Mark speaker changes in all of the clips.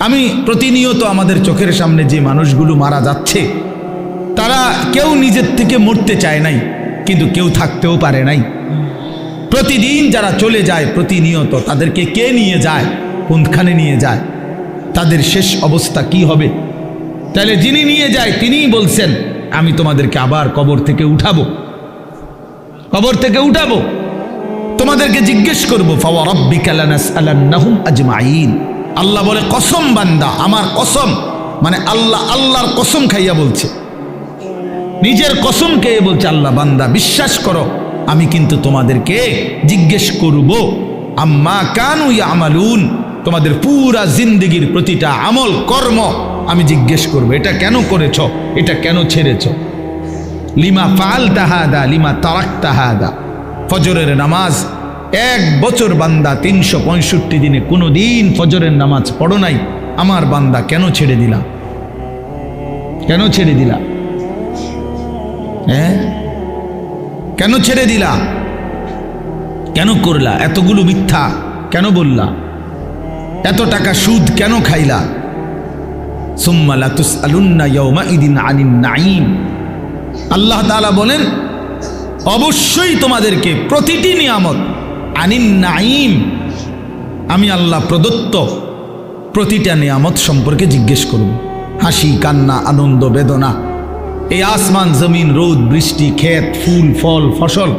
Speaker 1: আমি প্রতিনিয়ত আমাদের চোখের সামনে যে মানুষগুলো মারা যাচ্ছে, তারা কেউ নিজের থেকে মরতে চায় নাই, কিন্তু কেউ থাকতেও পারে নাই। প্রতিদিন যারা চলে যায়, প্রতিনিয়ত তাদেরকে কে নিয়ে যায়, কোনখানে নিয়ে যায়, তাদের শেষ অবস্থা কি হবে? তাহলে যিনি নিয়ে যায়, তিনিই বলছেন, আমি তোমাদেরকে আবার কবর থেকে উঠাবো। কবর থেকে উঠাবো। তোমাদেরকে জিজ্ঞেস করব আজমাইন আল্লাহ বলে, কসম বান্দা, আমার কসম। মানে আল্লাহ, আল্লাহর কসম খাইয়া বলছে। নিজের কসম খেয়ে বলছে, আল্লাহ বান্দা, বিশ্বাস করো, আমি কিন্তু তোমাদেরকে জিজ্ঞেস করব, আম্মা কানু আমালুন তোমাদের পুরা জিন্দগির প্রতিটা আমল, কর্ম আমি জিজ্ঞেস করব। এটা কেন করেছ? এটা কেন ছেড়েছ? লিমা ফাল তাহাদা লিমা তারাক তাহাদা ফজরের নামাজ এক বছর বান্দা তিনশো পঁয়ষট্টি দিনে কোনো দিন ফজরের নামাজ পড়ো নাই। আমার বান্দা কেন ছেড়ে দিলা? কেন ছেড়ে দিলা? হ্যাঁ? কেন ছেড়ে দিলা? কেন করলা? এতগুলো মিথ্যা কেন বললা? এত টাকা সুদ কেন খাইলা? সুম্মা লাতুস আলুন্না ইয়ৌমা ইদিন আনিন নাইম আল্লাহ তাআলা বলেন, অবশ্যই তোমাদেরকে প্রতিটি নিয়ামত আনিন নাইম আমি আল্লাহ প্রদত্ত প্রতিটা নিয়ামত সম্পর্কে জিজ্ঞেস করব। হাসি, কান্না, আনন্দ, বেদনা, এই আসমান, জমিন, রোদ, বৃষ্টি, ক্ষেত, ফুল, ফল, ফসল,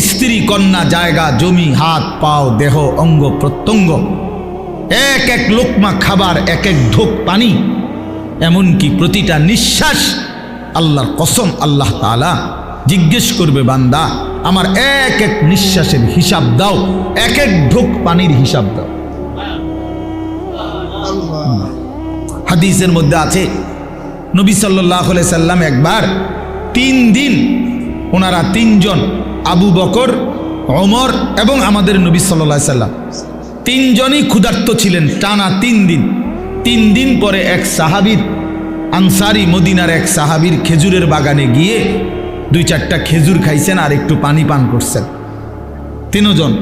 Speaker 1: স্ত্রী, কন্যা, জায়গা, জমি, হাত, পাও, দেহ, অঙ্গ, প্রত্যঙ্গ, এক এক লোকমা খাবার, এক এক ঢোক পানি, এমনকি প্রতিটা নিঃশ্বাস আল্লাহর কসম আল্লাহ তাআলা জিজ্ঞেস করবে বান্দা আমার এক এক নিঃশ্বাসের হিসাব দাও, এক এক ঢোক পানির হিসাব দাও। হাদিসের মধ্যে আছে, নবী সাল্লাহ সাল্লাম একবার তিন দিন ওনারা তিনজন, আবু বকর অমর এবং আমাদের নবী সাল্লাহ সাল্লাম, তিনজনই ক্ষুধার্ত ছিলেন টানা তিন দিন। তিন দিন পরে এক সাহাবির, আনসারি মদিনার এক সাহাবির খেজুরের বাগানে গিয়ে দুই চারটা খেজুর খাইছেন আর একটু পানি পান করছেন। তিনজন।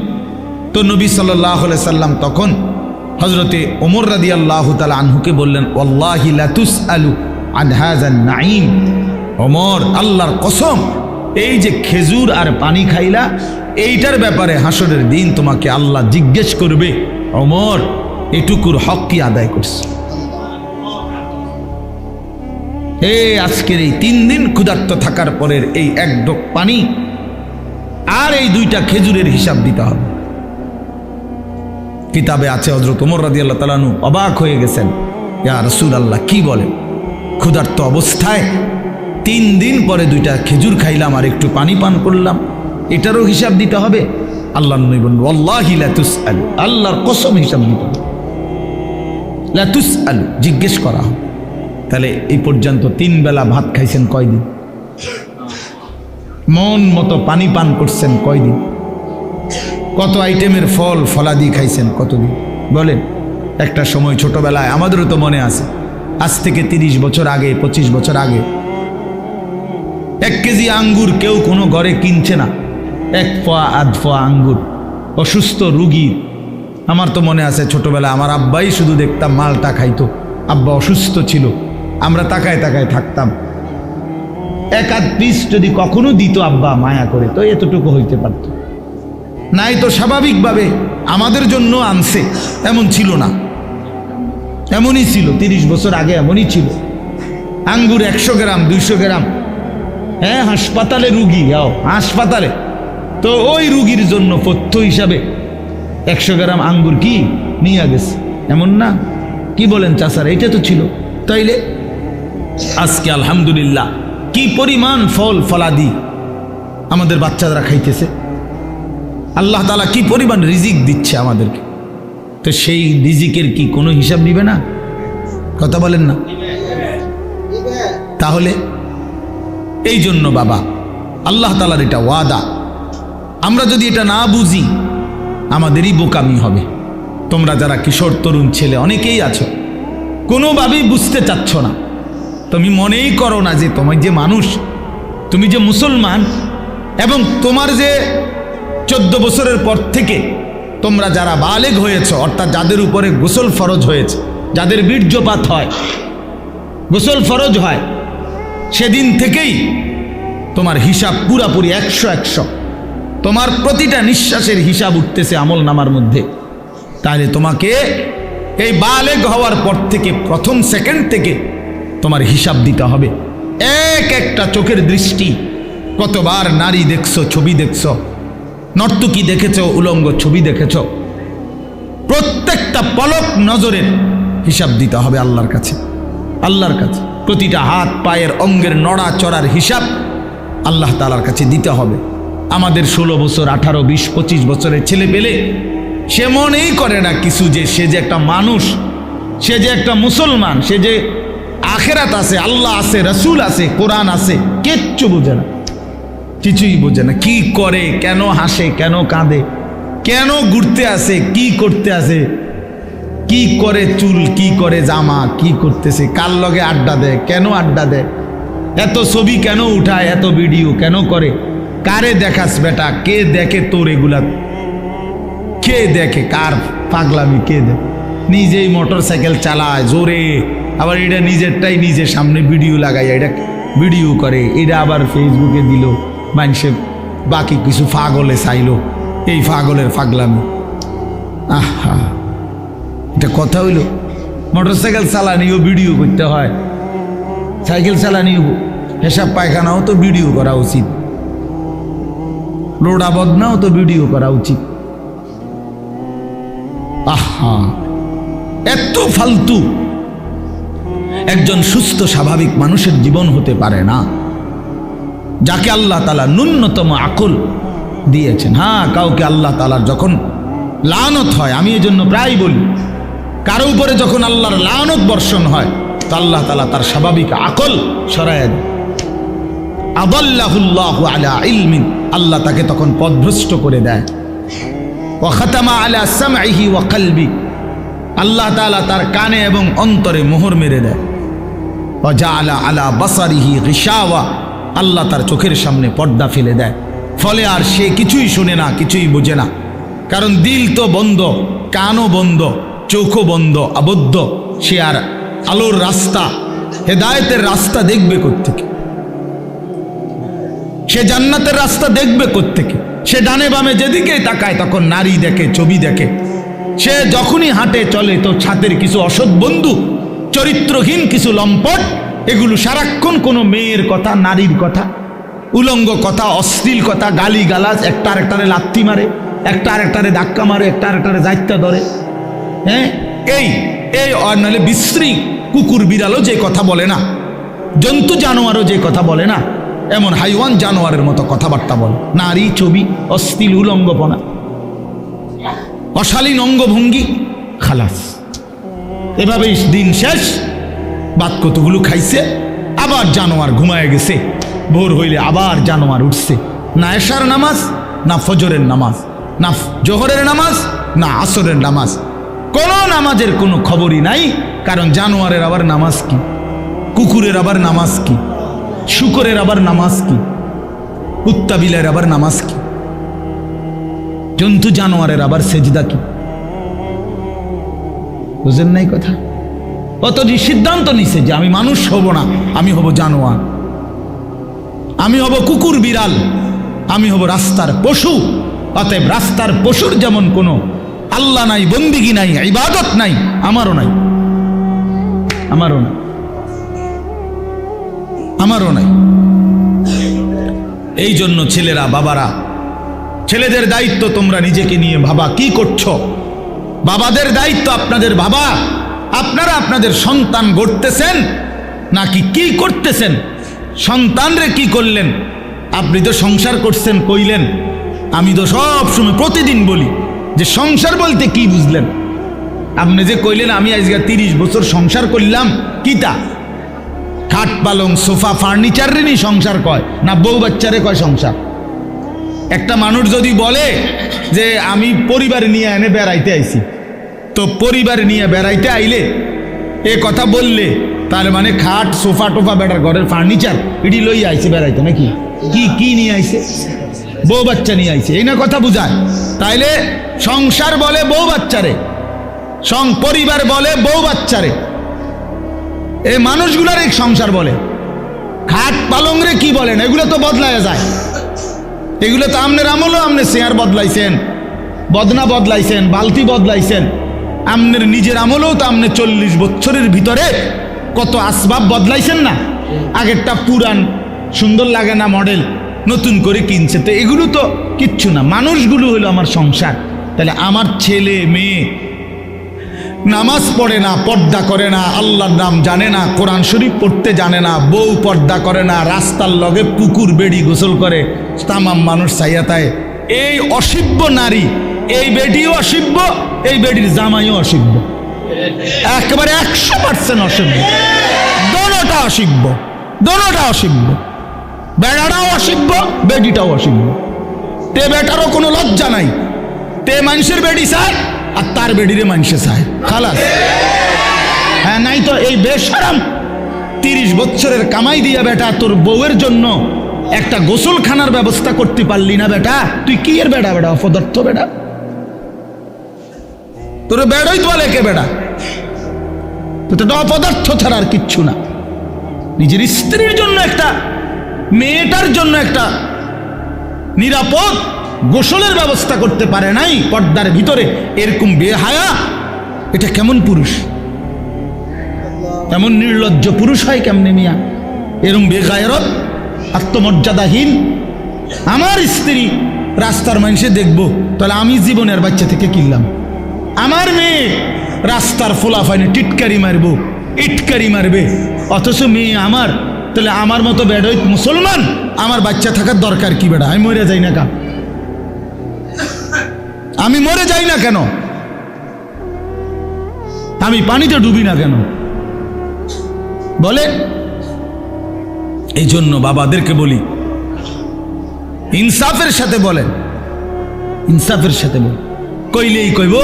Speaker 1: তো নবী সাল্লাহ সাল্লাম তখন হজরতে ওমর রাদি আল্লাহ তালা আনহুকে বললেন ওল্লাহি লাতুস আলু আনহাজান নাইম ওমর, আল্লাহর কসম, এই যে খেজুর আর পানি খাইলা, এইটার ব্যাপারে হাসরের দিন তোমাকে আল্লাহ জিজ্ঞেস করবে। অমর এটুকুর হক কি আদায় করছে? হে, আজকের এই তিন দিন ক্ষুধার্ত থাকার পরের এই এক ডোক পানি আর এই দুইটা খেজুরের হিসাব দিতে হবে। কিতাবে আছে হজরত ওমর রাদি আল্লাহ তালানু অবাক হয়ে গেছেন। ইয়া রসুল আল্লাহ কি বলে ক্ষুধার্ত অবস্থায় তিন দিন পরে দুইটা খেজুর খাইলাম আর একটু পানি পান করলাম। এটারও হিসাব দিতে হবে। আল্লাহ নবী আল্লাহি লাতুস আলু আল্লাহর কসম হিসাব দিতে হবে। লাতুস আলু জিজ্ঞেস করা হবে। তাহলে এই পর্যন্ত তিন বেলা ভাত খাইছেন কয়দিন? মন মতো পানি পান করছেন কয়দিন? কত আইটেমের ফল ফলাদি খাইছেন কতদিন? বলেন, একটা সময় ছোটবেলায় আমাদেরও তো মনে আছে, আজ থেকে তিরিশ বছর আগে, পঁচিশ বছর আগে, এক কেজি আঙ্গুর কেউ কোনো ঘরে কিনছে না, এক ফোয়া আধ ফোয়া আঙ্গুর, অসুস্থ রুগী। আমার তো মনে আছে ছোটবেলা আমার আব্বাই শুধু দেখতাম মালটা খাইতো, আব্বা অসুস্থ ছিল আমরা তাকায় তাকায় থাকতাম। এক আধ পিস যদি কখনো দিত আব্বা, মায়া করে, তো এতটুকু হইতে পারত। নাই তো স্বাভাবিকভাবে আমাদের জন্য আনছে, এমন ছিল না। এমনই ছিল, তিরিশ বছর আগে এমনই ছিল। আঙ্গুর একশো গ্রাম, দুইশো গ্রাম। হ্যাঁ হাসপাতালে রুগী যাও হাসপাতালে। তো ওই রুগীর জন্য পথ্য হিসাবে একশো গ্রাম আঙ্গুর কি নিয়ে গেছে? এমন না? কি বলেন চাষার এটা তো ছিল। তাইলে আজকে আলহামদুলিল্লাহ, কি পরিমাণ ফল ফলাদি আমাদের বাচ্চারা খাইতেছে। আল্লাহ তালা কি পরিমাণ রিজিক দিচ্ছে আমাদেরকে। তো সেই রিজিকের কি কোনো হিসাব নিবে না? কথা বলেন না। তাহলে এই জন্য বাবা, আল্লাহ তালার এটা ওয়াদা। আমরা যদি এটা না বুঝি, আমাদেরই বোকামি হবে। তোমরা যারা কিশোর, তরুণ ছেলে, অনেকেই আছো, কোনোভাবেই বুঝতে চাচ্ছ না। তুমি মনেই করো না যে তোমার যে মানুষ, তুমি যে মুসলমান, এবং তোমার যে চোদ্দ বছরের পর থেকে তোমরা যারা বালেগ হয়েছ, অর্থাৎ যাদের উপরে গোসল ফরজ হয়েছে, যাদের বীর্যপাত হয়, গোসল ফরজ হয়, সেদিন থেকেই তোমার হিসাব পুরাপুরি একশো একশো। তোমার প্রতিটা নিঃশ্বাসের হিসাব উঠতেছে আমল নামার মধ্যে। তাহলে তোমাকে এই বালেগ হওয়ার পর থেকে, প্রথম সেকেন্ড থেকে তোমার হিসাব দিতে হবে। এক একটা চোখের দৃষ্টি। কতবার নারী দেখছ, ছবি দেখছ। নর্তকী দেখেছ, উলঙ্গ ছবি দেখেছ। প্রত্যেকটা পলক নজরের হিসাব দিতে হবে আল্লাহর কাছে। আল্লাহর কাছে। প্রতিটা হাত, পায়ের অঙ্গের নড়া চড়ার হিসাব আল্লাহ তালার কাছে দিতে হবে। আমাদের ষোলো বছর, আঠারো, বিশ, পঁচিশ বছরের ছেলে পেলে সে মনেই করে না কিছু যে সে যে একটা মানুষ, সে যে একটা মুসলমান, সে যে আখেরাত আছে, আল্লাহ আছে, রসুল আছে, কোরআন আছে, কিচ্ছু বোঝে না। কিছুই বোঝে না, কি করে, কেন হাসে, কেন কাঁদে, কেন ঘুরতে আসে, কি করতে আসে, কি করে চুল, কি করে জামা, কি করতেছে, কার লগে আড্ডা দেয়, কেন আড্ডা দেয়, এত ছবি কেন উঠায়, এত ভিডিও কেন করে, কারে দেখাস বেটা, কে দেখে তোর এগুলা? কে দেখে, কার পাগলামি, কে দেখে? নিজেই মোটর সাইকেল চালায়, জোরে। আবার এটা নিজেরটাই নিজের সামনে ভিডিও লাগাই এটা ভিডিও করে, এটা আবার ফেসবুকে দিল, মানুষে বাকি কিছু ফাগলে চাইলো, এই ফাগলের ফাগলামি। আহা, এটা কথা হইল মোটর সাইকেল চালানিও ভিডিও করতে হয় সাইকেল চালানিও হেসাব পায়খানাও তো ভিডিও করা উচিত লোডা বদনাও তো ভিডিও করা উচিত। আহা, এত ফালতু একজন সুস্থ, স্বাভাবিক মানুষের জীবন হতে পারে না। যাকে আল্লাহ তালা ন্যূনতম আকল দিয়েছেন। হ্যাঁ কাউকে আল্লাহ তালার যখন লানত হয়, আমি এই জন্য প্রায় বলি, কারও উপরে যখন আল্লাহর লানত বর্ষণ হয়, তো আল্লাহ তালা তার স্বাভাবিক আকল সরায় দেয় আদাল্লাহুল্লাহ আলা ইলমিন, আল্লাহ তাকে তখন পদভ্রষ্ট করে দেয়। ওয়াখাতামা আলা সামঈহি ওয়া কলবি, আল্লাহ তাআলা তার কানে এবং অন্তরে মোহর মেরে দেয়। ওয়াজাআলা আলা বাসারিহি গিশাওয়া। আল্লাহ তার চোখের সামনে পর্দা ফেলে দেয়। ফলে আর সে কিছুই শুনে না, কিছুই বোঝে না। কারণ দিল তো বন্ধ, কানও বন্ধ, চোখও বন্ধ, আবদ্ধ। সে আর আলোর রাস্তা, হেদায়েতের রাস্তা দেখবে কোত্থেকে? সে জান্নাতের রাস্তা দেখবে কোত্থেকে? সে ডানে বামে যেদিকেই তাকায়, তখন নারী দেখে, ছবি দেখে। সে যখনই হাঁটে, চলে তো ছাতের কিছু অসৎ বন্ধু। চরিত্রহীন কিছু লম্পট, এগুলো সারাক্ষণ কোনো মেয়ের কথা, নারীর কথা। উলঙ্গ কথা, অশ্লীল কথা গালি গালাজ একটা আরেকটারে লাত্তি মারে, একটা আরেকটারে ধাক্কা মারে, একটা আরেকটারে দায়িত্ব ধরে। হ্যাঁ? এই এই, আর বিশ্রী কুকুর বিড়ালও যে কথা বলে না, জন্তু জানোয়ারও যে কথা বলে না, এমন হাইওয়ান জানোয়ারের মতো কথাবার্তা বলে। নারী, ছবি, অশ্লীল, উলঙ্গপনা। অশালীন অঙ্গভঙ্গি, খালাস। এভাবেই দিন শেষ বাদ কতগুলো খাইছে, আবার জানোয়ার ঘুমায় গেছে। ভোর হইলে আবার জানোয়ার উঠছে। না এশার নামাজ, না ফজরের নামাজ, না জোহরের নামাজ, না আসরের নামাজ। কোনো নামাজের কোনো খবরই নাই, কারণ জানোয়ারের আবার নামাজ কি? কুকুরের আবার নামাজ কি? শুকরের আবার নামাজ কি? কুত্তা বিলের আবার নামাজ কি? জন্তু জানোয়ারের আবার সেজদা কি? বুঝেন নাই কথা? অতটি সিদ্ধান্ত নিছে যে আমি মানুষ হব না, আমি হব জানোয়ার। আমি হব কুকুর বিড়াল, আমি হব রাস্তার পশু, অতএব রাস্তার পশুর যেমন কোনো আল্লাহ নাই, বন্দিগি নাই, ইবাদত নাই, আমারও নাই। আমারও নাই। আমারও নাই। এই জন্য ছেলেরা, বাবারা, ছেলেদের দায়িত্ব তোমরা নিজেকে নিয়ে ভাবা, কি করছ? বাবাদের দায়িত্ব আপনাদের বাবা। আপনারা আপনাদের সন্তান গড়তেছেন, নাকি কি করতেছেন? সন্তানরে কি করলেন? আপনি তো সংসার করছেন, কইলেন। আমি তো সব সময় প্রতিদিন বলি যে সংসার বলতে কি বুঝলেন? আপনি যে কইলেন, আমি আজকে তিরিশ বছর সংসার করলাম, কিতা? খাট পালং, সোফা ফার্নিচার রেনি সংসার কয়, না বউ বাচ্চারে কয় সংসার? একটা মানুষ যদি বলে যে, আমি পরিবার নিয়ে এনে বেড়াইতে আইছি তো পরিবার নিয়ে বেড়াইতে আইলে, এ কথা বললে, তার মানে খাট, সোফা টোফা বেটার, ঘরের ফার্নিচার এটি লই আইছে বেড়াইতে নাকি? কি কি নিয়ে আইছে? বউ বাচ্চা নিয়ে আইছে, এই না কথা বুঝায়। তাইলে সংসার বলে বউ বাচ্চারে, সং পরিবার বলে বউ বাচ্চারে। এই মানুষগুলার এক সংসার বলে। খাট পালংরে কি বলেন? এগুলো তো বদলায় যায়। এগুলো তো আমনের আমলও আপনি শেয়ার বদলাইছেন, বদনা বদলাইছেন, বালতি বদলাইছেন। আমনের নিজের আমলেও তো আপনি চল্লিশ বছরের ভিতরে কত আসবাব বদলাইছেন না? আগেরটা পুরান সুন্দর লাগে না মডেল, নতুন করে কিনছে। তো এগুলো তো কিচ্ছু না, মানুষগুলো হলো আমার সংসার। তাহলে আমার ছেলে, মেয়ে, নামাজ পড়ে না, পর্দা করে না, আল্লাহর নাম জানে না, কোরআন শরীফ পড়তে জানে না, বউ পর্দা করে না, রাস্তার লগে পুকুর বেড়ি গোসল করে, তামাম মানুষ চাইয়াতায় এই অসিব্য নারী, এই বেটিও অসিব্য এই বেডির জামাইও অসিব্য একেবারে একশো পার্সেন্ট অসিব্য দোনোটা অসিব্য দোনোটা অসিব্য বেড়াটাও অসিব্য বেডিটাও অসিব্য তে বেটারও কোনো লজ্জা নাই। তে মানুষের বেডি চায়, আর তার বেডিরে মানুষে চায়। খালাস। হ্যাঁ নাই তো এই বেশারাম তিরিশ বছরের কামাই দিয়া বেটা, তোর বউয়ের জন্য একটা গোসলখানার ব্যবস্থা করতে পারলি না বেটা। তুই কি এর বেটা বেটা অপদার্থ বেটা? তোর বেড়াই তো কে বেড়া। তো অপদার্থ ছাড়া আর কিচ্ছু না। নিজের স্ত্রীর জন্য একটা, মেয়েটার জন্য একটা নিরাপদ গোসলের ব্যবস্থা করতে পারে নাই পর্দার ভিতরে। এরকম বেহায়া, এটা কেমন পুরুষ? এমন নির্লজ্জ পুরুষ হয় কেমনে মিয়া? এরম বেগায়রত আত্মমর্যাদাহীন। আমার স্ত্রী রাস্তার মানুষে দেখব, তাহলে আমি জীবনের বাচ্চা থেকে কিনলাম। আমার মেয়ে রাস্তার ফোলাফাইনে টিটকারি মারবো, ইটকারি মারবে। অথচ মেয়ে আমার, তাহলে আমার মতো বেডই মুসলমান, আমার বাচ্চা থাকার দরকার কি বেড়া আমি মরে যাই না কা আমি মরে যাই না কেন? আমি পানিতে ডুবি না কেন? বলে এই জন্য বাবাদেরকে বলি, ইনসাফের সাথে বলেন, ইনসাফের সাথে বল কইলেই কইব,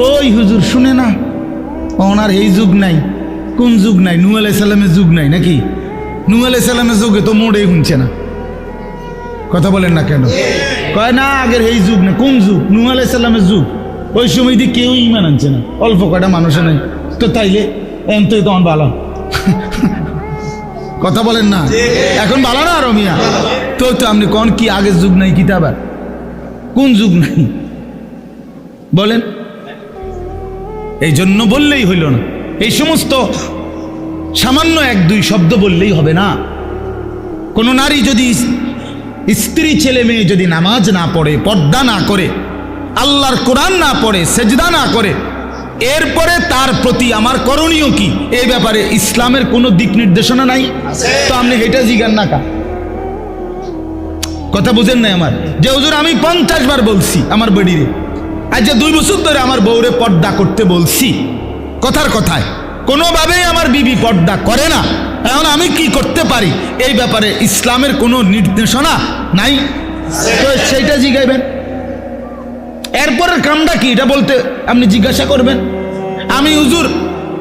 Speaker 1: কই হুজুর, শুনে না। ওনার এই যুগ নাই, কোন যুগ নাই? নু আলাই যুগ নাই নাকি? নু আলাই সাল্লামের যুগে তো মোড়েই শুনছে না। কথা বলেন না কেন? কয় না, আগের এই যুগ না, কোন যুগ? নু আলাই সাল্লামের যুগ। ওই সময় দিয়ে কেউ ইমান আনছে না। অল্প কয়টা মানুষের নেই। তো তাইলে এম তো তখন ভালো কথা বলেন না। এখন ভালো না আরও মিয়া? তো তো আপনি কোন কি আগের যুগ নাই কিতাবার? কোন যুগ নাই? বলেন। এই জন্য বললেই হইল না। এই সমস্ত সামান্য এক দুই শব্দ বললেই হবে না। কোনো নারী যদি স্ত্রী ছেলে মেয়ে যদি নামাজ না পড়ে, পর্দা না করে, আল্লাহর কোরআন না পড়ে, সেজদা না করে, এরপরে তার প্রতি আমার করণীয় কি? এই ব্যাপারে ইসলামের কোনো দিক নির্দেশনা নাই। তো আপনি এটা জিগান না কা। কথা বুঝেন নাই আমার? যে হুজুর আমি পঞ্চাশ বার বলছি আমার বেডিরে। আজ যে দুই বছর ধরে আমার বউরে পর্দা করতে বলছি, কথার কথায়, কোনোভাবেই আমার বিবি পর্দা করে না। এখন আমি কি করতে পারি? এই ব্যাপারে ইসলামের কোনো নির্দেশনা নাই। তো সেইটা জিগাইবেন। এরপরের কামটা কি? এটা বলতে আপনি জিজ্ঞাসা করবেন। আমি হুজুর,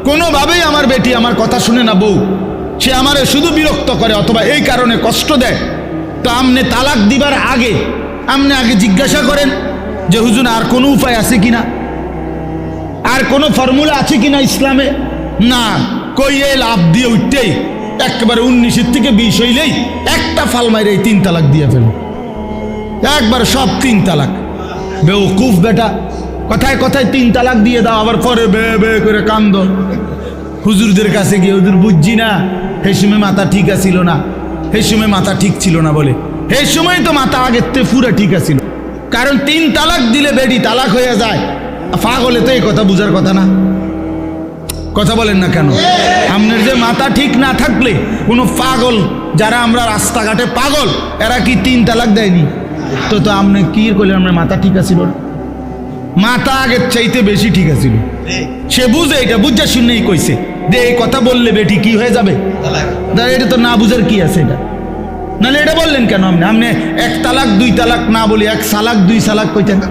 Speaker 1: কোনোভাবেই আমার বেটি আমার কথা শুনে না বউ। সে আমারে শুধু বিরক্ত করে অথবা এই কারণে কষ্ট দেয়। তো আমনে তালাক দিবার আগে আমনে আগে জিজ্ঞাসা করেন। যে হুজুর, আর কোনো উপায় আছে কিনা? আর কোনো ফর্মুলা আছে কিনা ইসলামে? না। কই এই লাভ দিয়ে উঠতেই একেবারে উনিশের থেকে বিশ হইলেই একটা ফাল মাইরে তিন তালাক দিয়ে ফেল একবার সব তিন তালাক। বেউকুফ বেটা, কথায় কথায় তিন তালাক দিয়ে দাও, আবার পরে বে বে করে কান্দ। হুজুরদের কাছে গিয়ে, হুজুর, বুঝছি না। সেই সময় মাথা ঠিক আছিল না। সেই সময় মাথা ঠিক ছিল না বলে। সেই সময় তো মাথা আগের থেকে পুরা ঠিক আছিল। কারণ তিন তালাক দিলে বেডি তালাক হয়ে যায়। ফাগ হলে তো এই কথা বুঝার কথা না। কথা বলেন না কেন? আপনার যে মাথা ঠিক না থাকলে কোনো পাগল যারা আমরা রাস্তাঘাটে পাগল এরা কি তিন তালাক দেয়নি? তো তো আপনি কি করলেন আপনার মাথা ঠিক আছিল মাথা আগের চাইতে বেশি ঠিক আছিল সে বুঝে এটা বুঝা শুনেই কইছে। যে এই কথা বললে বেটি কি হয়ে যাবে? এটা তো না বুঝার কি আছে এটা? নাহলে এটা বললেন কেন আপনি? আপনি এক তালাক, দুই তালাক না বলি এক সালাক, দুই সালাক কইতেন।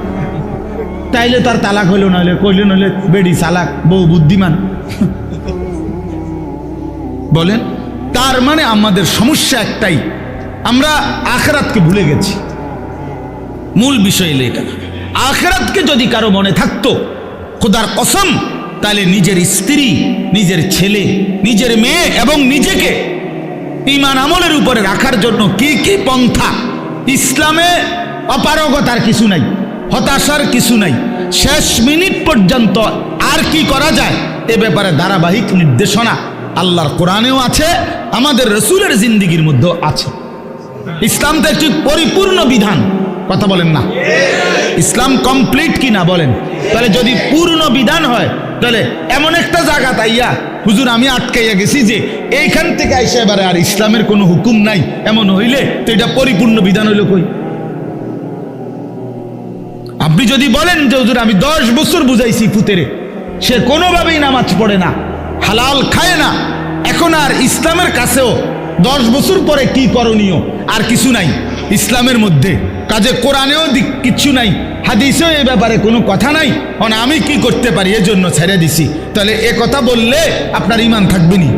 Speaker 1: তাইলে তার তালাক হইল, নাহলে কইলে, নাহলে বেডি সালাক, বউ বুদ্ধিমান। বলেন, তার মানে আমাদের সমস্যা একটাই। আমরা আখরাতকে ভুলে গেছি। মূল বিষয় এলো এটা। আখরাতকে যদি কারও মনে থাকতো, খোদার কসম তাহলে নিজের স্ত্রী, নিজের ছেলে, নিজের মেয়ে এবং নিজেকে ইমান আমলের উপরে রাখার জন্য কি কি পন্থা? ইসলামে অপারগতার কিছু নাই, হতাশার কিছু নাই। শেষ মিনিট পর্যন্ত আর কি করা যায়? এ ব্যাপারে ধারাবাহিক নির্দেশনা আল্লাহর কোরআনেও আছে, আমাদের রসুলের জিন্দিগির মধ্যেও আছে। ইসলাম তো একটি পরিপূর্ণ বিধান, কথা বলেন না। ইসলাম কমপ্লিট কি না বলেন? তাহলে যদি পূর্ণ বিধান হয়, তাহলে এমন একটা জায়গা তাইয়া হুজুর, আমি আটকাইয়া গেছি যে এইখান থেকে আইসা এবারে আর ইসলামের কোনো হুকুম নাই। এমন হইলে তো এটা পরিপূর্ণ বিধান হইল কই? আপনি যদি বলেন যে, হুজুর, আমি দশ বছর বুঝাইছি পুতেরে, সে কোনোভাবেই নামাজ পড়ে না, হালাল খায় না, এখন আর ইসলামের কাছেও দশ বছর পরে কি করণীয়? আর কিছু নাই। ইসলামের মধ্যে। কাজে কোরআনেও দিক কিচ্ছু নাই, হাদিসেও এ ব্যাপারে কোনো কথা নাই। অন আমি কি করতে পারি? এজন্য ছেড়ে দিছি। তাহলে এ কথা বললে আপনার ইমান থাকবে নি।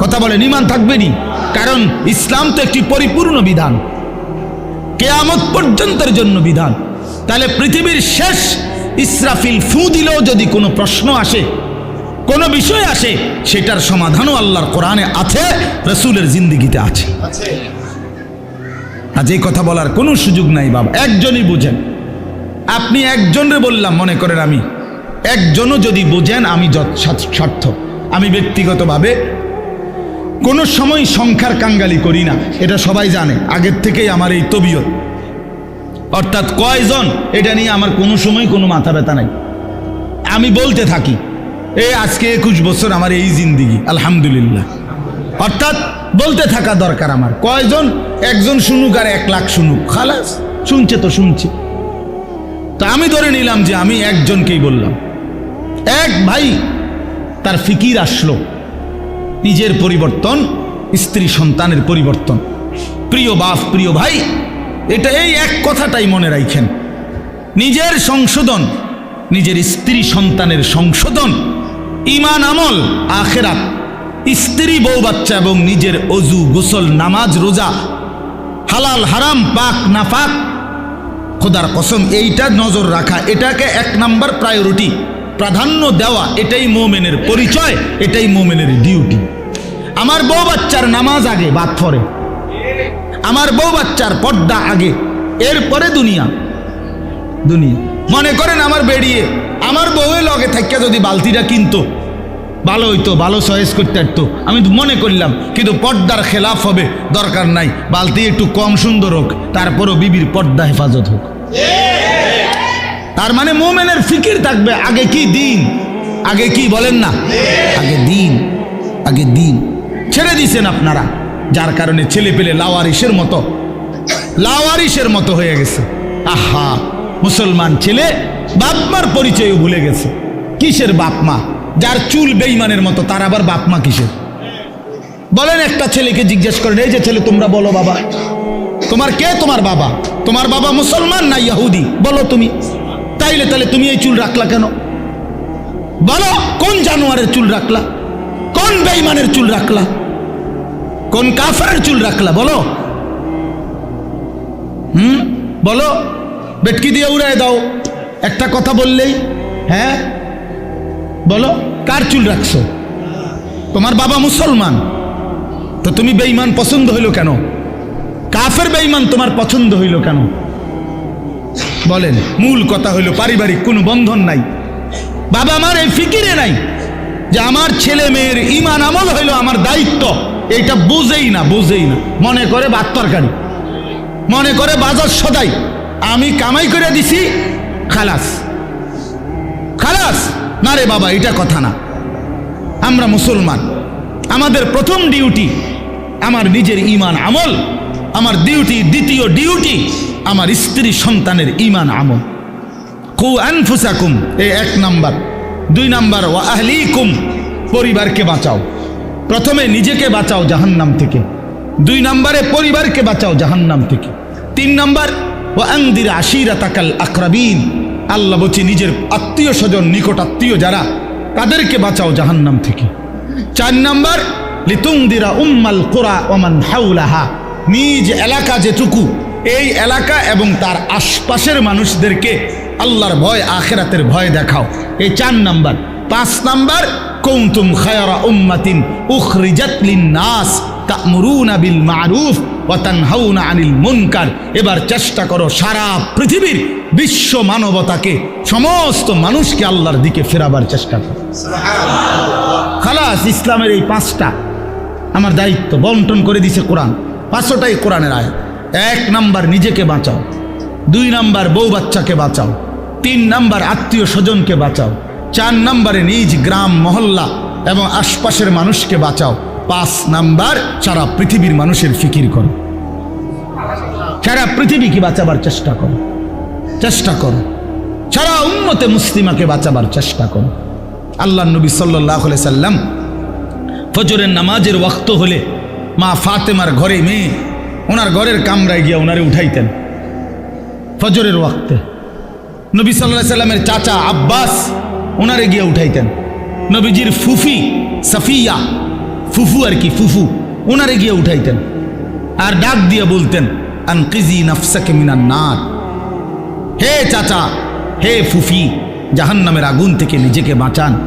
Speaker 1: কথা বলেন, ইমান থাকবে নি? কারণ ইসলাম তো একটি পরিপূর্ণ বিধান। কেয়ামত পর্যন্তের জন্য বিধান। তাহলে পৃথিবীর শেষ ইসরাফিল ফু দিলেও যদি কোনো প্রশ্ন আসে, কোনো বিষয় আসে, সেটার সমাধানও আল্লাহর কোরআনে আছে, রসুলের জিন্দিগিতে আছে। আজ এই কথা বলার কোনো সুযোগ নাই বাবা একজনই বুঝেন। আপনি একজনরে বললাম, মনে করেন আমি, একজনও যদি বুঝেন আমি স্বার্থ আমি ব্যক্তিগতভাবে কোনো সময় সংখ্যার কাঙ্গালি করি না, এটা সবাই জানে, আগের থেকেই আমার এই তবিয়ত। অর্থাৎ কয়জন, এটা নিয়ে আমার কোনো সময় কোনো মাথা ব্যথা নাই। আমি বলতে থাকি এ আজকে একুশ বছর আমার এই জিন্দিগি, আলহামদুলিল্লাহ। অর্থাৎ বলতে থাকা দরকার আমার। কয়জন? একজন শুনুক আর এক লাখ শুনুক। খালাস, শুনছে তো শুনছে। তা আমি ধরে নিলাম যে আমি একজনকেই বললাম। এক ভাই, তার ফিকির আসলো। নিজের পরিবর্তন, স্ত্রী সন্তানের পরিবর্তন। প্রিয় বাপ, প্রিয় ভাই, এটা এই এক কথাটাই মনে রাখেন নিজের সংশোধন, নিজের স্ত্রী সন্তানের সংশোধন, ইমান আমল, আখেরাত। স্ত্রী, বউ, বাচ্চা এবং নিজের অজু, গোসল, নামাজ, রোজা, হালাল, হারাম, পাক না পাক খোদার কসম, এইটা নজর রাখা। এটাকে এক নাম্বার প্রায়োরিটি প্রাধান্য দেওয়া, এটাই মোমেনের পরিচয়, এটাই মোমেনের ডিউটি আমার বউ বাচ্চার নামাজ আগে, বাদ পরে। আমার বউ বাচ্চার পর্দা আগে, এরপরে দুনিয়া। দুনিয়া। মনে করেন আমার বেরিয়ে আমার বউয়ের লগে থাকিয়া যদি বালতিটা কিনতো ভালো হইতো, ভালো চয়েস করতে পারতো। আমি তো মনে করলাম, কিন্তু পর্দার খেলাফ হবে, দরকার নাই। বালতি একটু কম সুন্দর হোক, তারপরও বিবির পর্দা হেফাজত হোক। তার মানে মোমেনের ফিকির থাকবে, আগে কি দিন? আগে কি বলেন না? আগে দিন আগে দিন। ছেড়ে দিছেন আপনারা, যার কারণে ছেলে পেলে লাওয়ারিসের মতো লাওয়ারিসের মতো হয়ে গেছে। আহা, মুসলমান ছেলে, বাপমার পরিচয়ও ভুলে গেছে। কিসের বাপমা? যার চুল বেইমানের মতো, তার আবার বাপমা কিসের? বলেন একটা ছেলেকে জিজ্ঞেস করেন, এই যে ছেলে, তোমরা বলো বাবা। তোমার কে? তোমার বাবা। তোমার বাবা মুসলমান না ইয়াহুদি? বলো তুমি। তাইলে তাহলে তুমি এই চুল রাখলা কেন? বলো, কোন জানোয়ারের চুল রাখলা? কোন বেইমানের চুল রাখলা? কোন কাফারের চুল রাখলা? বলো। হুম? বলো। বেটকি দিয়ে উড়ায় দাও। একটা কথা বললেই হ্যাঁ? বলো। কার চুল রাখছো? তোমার বাবা মুসলমান। তো তুমি বেইমান পছন্দ হইল কেন? কাফের বেইমান তোমার পছন্দ হইল কেন? বলেন, মূল কথা হইল পারিবারিক কোনো বন্ধন নাই। বাবা আমার এই ফিকিরে নাই যে আমার ছেলে মেয়ের ইমান আমল হইল আমার দায়িত্ব। এইটা বুঝেই না বুঝেই না। মনে করে ভাত তরকারি। মনে করে বাজার সদাই। আমি কামাই করে দিছি খালাস। খালাস! না রে বাবা, এটা কথা না। আমরা মুসলমান। আমাদের প্রথম ডিউটি আমার নিজের ইমান আমল, আমার ডিউটি দ্বিতীয় ডিউটি আমার স্ত্রী সন্তানের ইমান আমল। কু আনফুসাকুম এই এক নাম্বার। দুই নাম্বার ও আহলিকুম, পরিবারকে বাঁচাও। প্রথমে নিজেকে বাঁচাও জাহান্নাম থেকে। দুই নম্বরে পরিবারকে বাঁচাও জাহান্নাম থেকে। তিন নম্বর ও আন্দির আশিরা তাকাল আকরাবিন আল্লাহ বলছি, নিজের আত্মীয় স্বজন, নিকট আত্মীয় যারা, তাদেরকে বাঁচাও জাহান্নাম থেকে। চার নম্বর লিতুংদিরা উম্মাল কোরা ওমান হাউলাহা নিজ এলাকা যেটুকু, এই এলাকা এবং তার আশপাশের মানুষদেরকে আল্লাহর ভয়, আখেরাতের ভয় দেখাও। এই চার নাম্বার। পাঁচ নাম্বার কৌতুম খায়রা উম্মাতিন উখরিজাত লিন-নাস তা'মুরুনা বিল মা'রুফ। ওয়া তানহাউনা আনিল মুনকার। এবার চেষ্টা করো সারা পৃথিবীর বিশ্ব মানবতাকে, সমস্ত মানুষকে আল্লাহর দিকে ফেরাবার চেষ্টা করো। খালাস, ইসলামের এই পাঁচটা আমার দায়িত্ব বন্টন করে দিছে কোরআন। পাঁচশোটাই কোরআনের আয় এক নাম্বার, নিজেকে বাঁচাও। দুই নাম্বার, বউ বাচ্চাকে বাঁচাও। তিন নাম্বার, আত্মীয় স্বজনকে বাঁচাও। চার নাম্বারে, নিজ গ্রাম, মহল্লা এবং আশপাশের মানুষকে বাঁচাও। পাঁচ নাম্বার, সারা পৃথিবীর মানুষের ফিকির করো। সারা পৃথিবীকে বাঁচাবার চেষ্টা করো। চেষ্টা করো। সারা উম্মতে মুসলিমাকে বাঁচাবার চেষ্টা করো। আল্লাহ নবী সাল্লাহ সাল্লাম ফজরের নামাজের ওয়াক্ত হলে মা ফাতেমার ঘরে মেয়ে, ওনার ঘরের কামরায় গিয়ে ওনারে উঠাইতেন। ফজরের ওয়াক্তে। নবী সাল্লাহ সাল্লামের চাচা আব্বাস ওনারে গিয়ে উঠাইতেন। নবীজির ফুফি সাফিয়া ফুফু আর কি, ফুফু ওনারে গিয়ে উঠাইতেন। আর ডাক দিয়ে বলতেন, আনকিজি নফসাকে মিনান নার। হে চাচা, হে ফুফি, জাহান্নামের আগুন থেকে নিজেকে বাঁচান।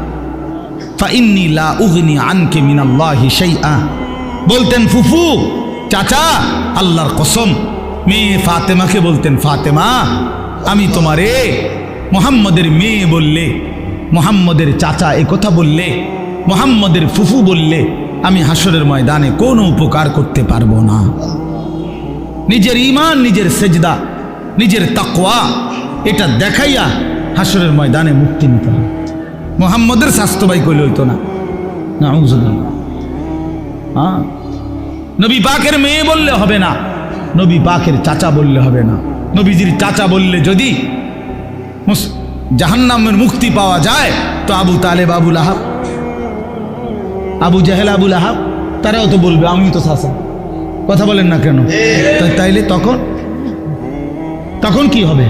Speaker 1: ফাইন্নি লা উগনি আনকে মিনাল্লাহি শাইআ। বলতেন, ফুফু, চাচা, আল্লাহর কসম, মেয়ে ফাতেমাকে বলতেন, ফাতেমা, আমি তোমারে মোহাম্মদের মেয়ে বললে, মোহাম্মদের চাচা কথা বললে, মোহাম্মদের ফুফু বললে আমি হাসরের ময়দানে কোনো উপকার করতে পারব না। নিজের ইমান নিজের সেজদা, নিজের তাকওয়া, এটা দেখাইয়া হাসরের ময়দানে মুক্তি নিতে হবে। মোহাম্মদের স্বাস্থ্যবাই করলে হইতো না। হ্যাঁ? নবী পাকের মেয়ে বললে হবে না। নবী পাকের চাচা বললে হবে না। নবীজির চাচা বললে যদি জাহান্নামের মুক্তি পাওয়া যায়, তো আবু তালেব আবুল আহাব আবু জাহেল আবুল আহাব তারাও তো বলবে আমি তো শাসা কথা বলেন না কেন? তাইলে তখন তখন কি হবে?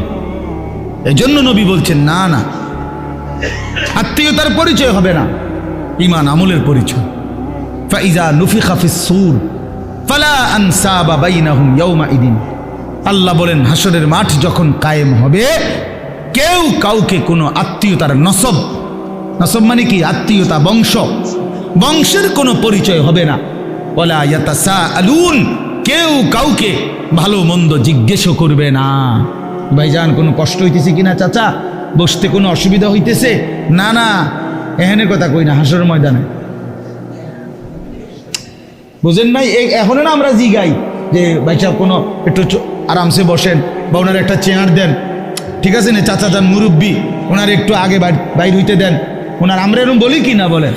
Speaker 1: এজন্য নবী বলছেন, না না, আত্মীয়তার পরিচয় হবে না ইমান আমলের পরিচয়। ফাইজা সুর, ফালা ইয়াউমা ইদিন আল্লাহ বলেন হাসরের মাঠ যখন কায়েম হবে, কেউ কাউকে কোনো আত্মীয়তার নসব নসব মানে কি? আত্মীয়তা বংশ। বংশের কোনো পরিচয় হবে না। আলুন কেউ কাউকে ভালো মন্দ জিজ্ঞেসও করবে না। ভাইজান, কোনো কষ্ট হইতেছে কিনা চাচা? বসতে কোনো অসুবিধা হইতেছে? না না, এহেনের কথা কই না হাসর ময়দানে। বুঝেন এই এখনও না আমরা জিগাই যে ভাই সাহেব কোনো একটু আরামসে বসেন, বা ওনার একটা চেয়ার দেন। ঠিক আছে না, চাচা যান মুরব্বী, ওনার একটু আগে বাইর হইতে দেন। ওনার আমরা এরকম বলি কি না বলেন?